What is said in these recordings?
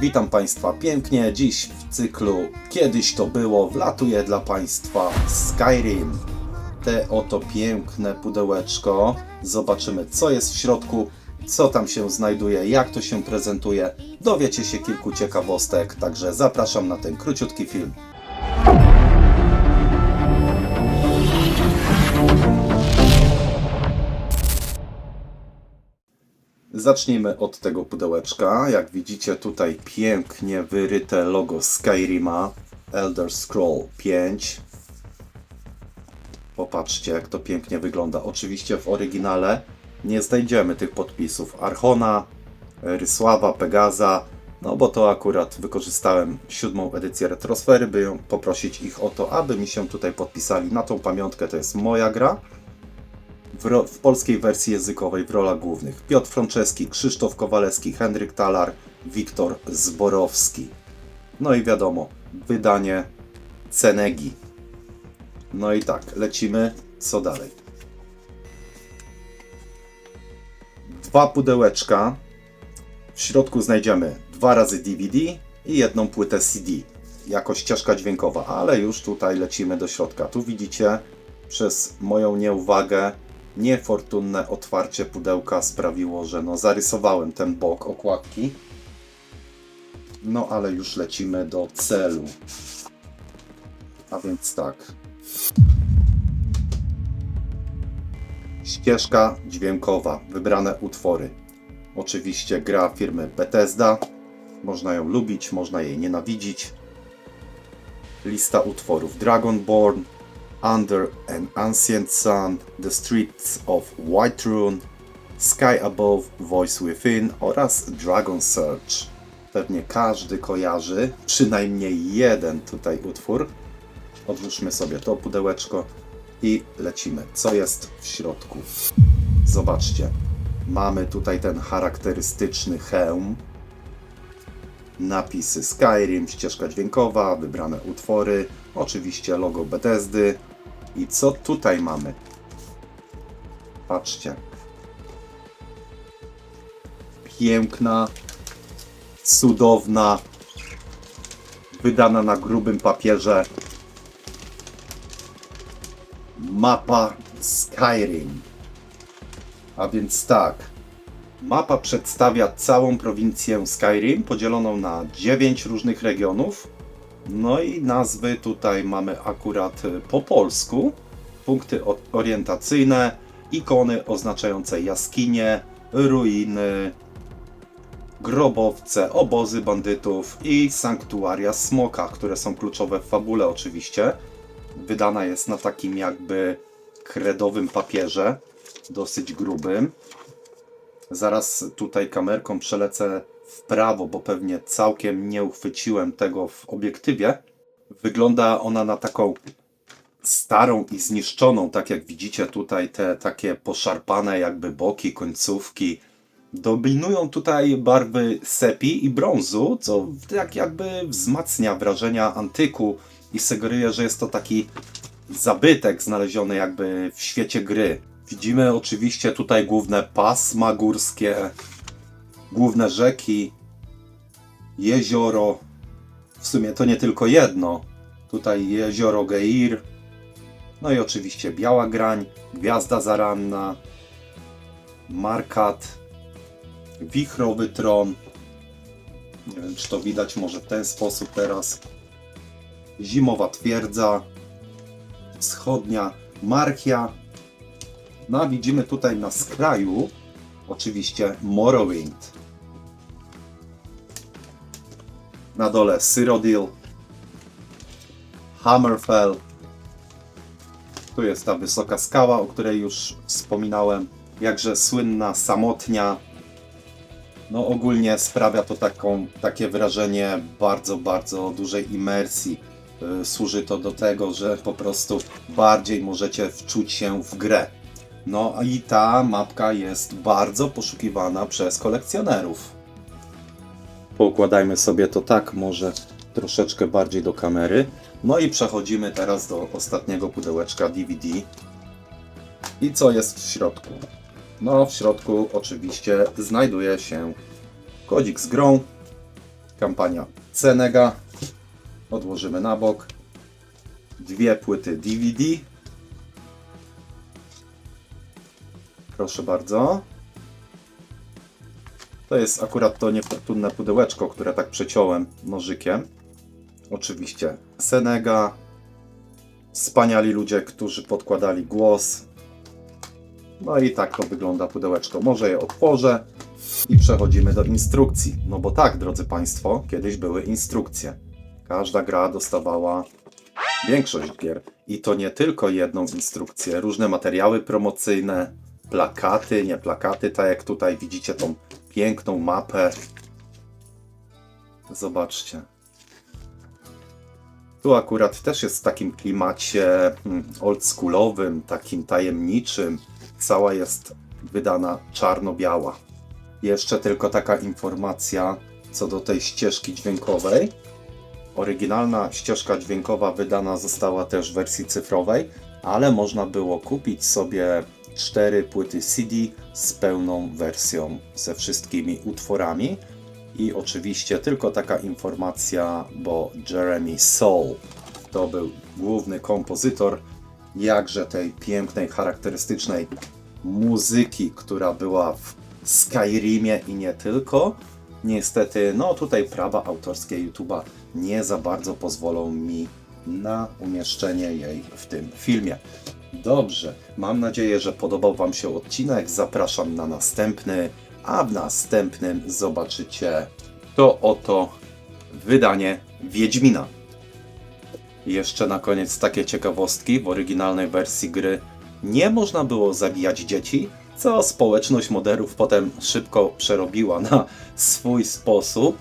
Witam Państwa pięknie. Dziś w cyklu Kiedyś to było wlatuje dla Państwa Skyrim. Te oto piękne pudełeczko. Zobaczymy co jest w środku, co tam się znajduje, jak to się prezentuje. Dowiecie się kilku ciekawostek, także zapraszam na ten króciutki film. Zacznijmy od tego pudełeczka. Jak widzicie tutaj pięknie wyryte logo Skyrima Elder Scroll 5. Popatrzcie jak to pięknie wygląda. Oczywiście w oryginale nie znajdziemy tych podpisów Archona, Rysława, Pegaza, no bo to akurat wykorzystałem siódmą edycję Retrosfery, by poprosić ich o to, aby mi się tutaj podpisali na tą pamiątkę. To jest moja gra w, w polskiej wersji językowej w rolach głównych Piotr Franceski, Krzysztof Kowalewski, Henryk Talar, Wiktor Zborowski. No i wiadomo, wydanie Cenegi. No i tak, lecimy. Co dalej? Dwa pudełeczka. W środku znajdziemy dwa razy DVD i jedną płytę CD jako ścieżka dźwiękowa, ale już tutaj lecimy do środka. Tu widzicie przez moją nieuwagę niefortunne otwarcie pudełka sprawiło, że no zarysowałem ten bok okładki. No ale już lecimy do celu. A więc tak. Ścieżka dźwiękowa, wybrane utwory. Oczywiście gra firmy Bethesda. Można ją lubić, można jej nienawidzić. Lista utworów Dragonborn, Under an Ancient Sun, The Streets of Whiterun, Sky Above, Voice Within oraz Dragon Search. Pewnie każdy kojarzy przynajmniej jeden tutaj utwór. Odłóżmy sobie to pudełeczko i lecimy. Co jest w środku? Zobaczcie. Mamy tutaj ten charakterystyczny hełm. Napisy Skyrim, ścieżka dźwiękowa, wybrane utwory, oczywiście logo Bethesdy. I co tutaj mamy? Patrzcie. Piękna, cudowna, wydana na grubym papierze mapa Skyrim. A więc tak. Mapa przedstawia całą prowincję Skyrim, podzieloną na 9 różnych regionów. No i nazwy tutaj mamy akurat y, po polsku. Punkty orientacyjne, ikony oznaczające jaskinie, ruiny, grobowce, obozy bandytów i sanktuaria smoka, które są kluczowe w fabule oczywiście. Wydana jest na takim jakby kredowym papierze, dosyć grubym. Zaraz tutaj kamerką przelecę w prawo, bo pewnie całkiem nie uchwyciłem tego w obiektywie. Wygląda ona na taką starą i zniszczoną, tak jak widzicie tutaj te takie poszarpane jakby boki, końcówki. Dominują tutaj barwy sepi i brązu, co tak jakby wzmacnia wrażenia antyku i sugeruje, że jest to taki zabytek znaleziony jakby w świecie gry. Widzimy oczywiście tutaj główne pasma górskie, główne rzeki, jezioro. W sumie to nie tylko jedno. Tutaj jezioro Geir. No i oczywiście Biała Grań, Gwiazda Zaranna, Markat, Wichrowy Tron. Nie wiem, czy to widać może w ten sposób teraz. Zimowa Twierdza, Wschodnia Marchia. No a widzimy tutaj na skraju oczywiście Morrowind. Na dole Cyrodiil, Hammerfell. Tu jest ta wysoka skała, o której już wspominałem. Jakże słynna samotnia. No ogólnie sprawia to taką, takie wrażenie bardzo, bardzo dużej imersji. Y, Służy to do tego, że po prostu bardziej możecie wczuć się w grę. No i ta mapka jest bardzo poszukiwana przez kolekcjonerów. Poukładajmy sobie to tak, może troszeczkę bardziej do kamery. No i przechodzimy teraz do ostatniego pudełeczka DVD. I co jest w środku? No, w środku oczywiście znajduje się kodzik z grą, Kampania Cenega. Odłożymy na bok. Dwie płyty DVD. Proszę bardzo. To jest akurat to niefortunne pudełeczko, które tak przeciąłem nożykiem. Oczywiście Senega. Wspaniali ludzie, którzy podkładali głos. No i tak to wygląda pudełeczko. Może je otworzę i przechodzimy do instrukcji. No bo tak, drodzy Państwo, kiedyś były instrukcje. Każda gra dostawała większość gier. I to nie tylko jedną instrukcję, różne materiały promocyjne, plakaty, nie plakaty, tak jak tutaj widzicie tą piękną mapę. Zobaczcie. Tu akurat też jest w takim klimacie mm, oldschoolowym, takim tajemniczym. Cała jest wydana czarno-biała. Jeszcze tylko taka informacja co do tej ścieżki dźwiękowej. Oryginalna ścieżka dźwiękowa wydana została też w wersji cyfrowej, ale można było kupić sobie cztery płyty CD z pełną wersją ze wszystkimi utworami. I oczywiście tylko taka informacja, bo Jeremy Soule to był główny kompozytor jakże tej pięknej, charakterystycznej muzyki, która była w Skyrimie i nie tylko. Niestety, no tutaj prawa autorskie YouTube'a nie za bardzo pozwolą mi na umieszczenie jej w tym filmie. Dobrze, mam nadzieję, że podobał Wam się odcinek. Zapraszam na następny, a w następnym zobaczycie to oto wydanie Wiedźmina. Jeszcze na koniec takie ciekawostki. W oryginalnej wersji gry nie można było zabijać dzieci, co społeczność moderów potem szybko przerobiła na swój sposób.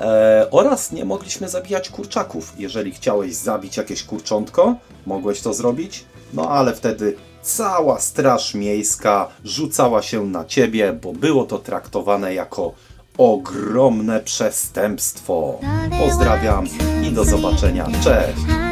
E, oraz nie mogliśmy zabijać kurczaków. Jeżeli chciałeś zabić jakieś kurczątko, mogłeś to zrobić, no ale wtedy cała straż miejska rzucała się na ciebie, bo było to traktowane jako ogromne przestępstwo. Pozdrawiam i do zobaczenia. Cześć!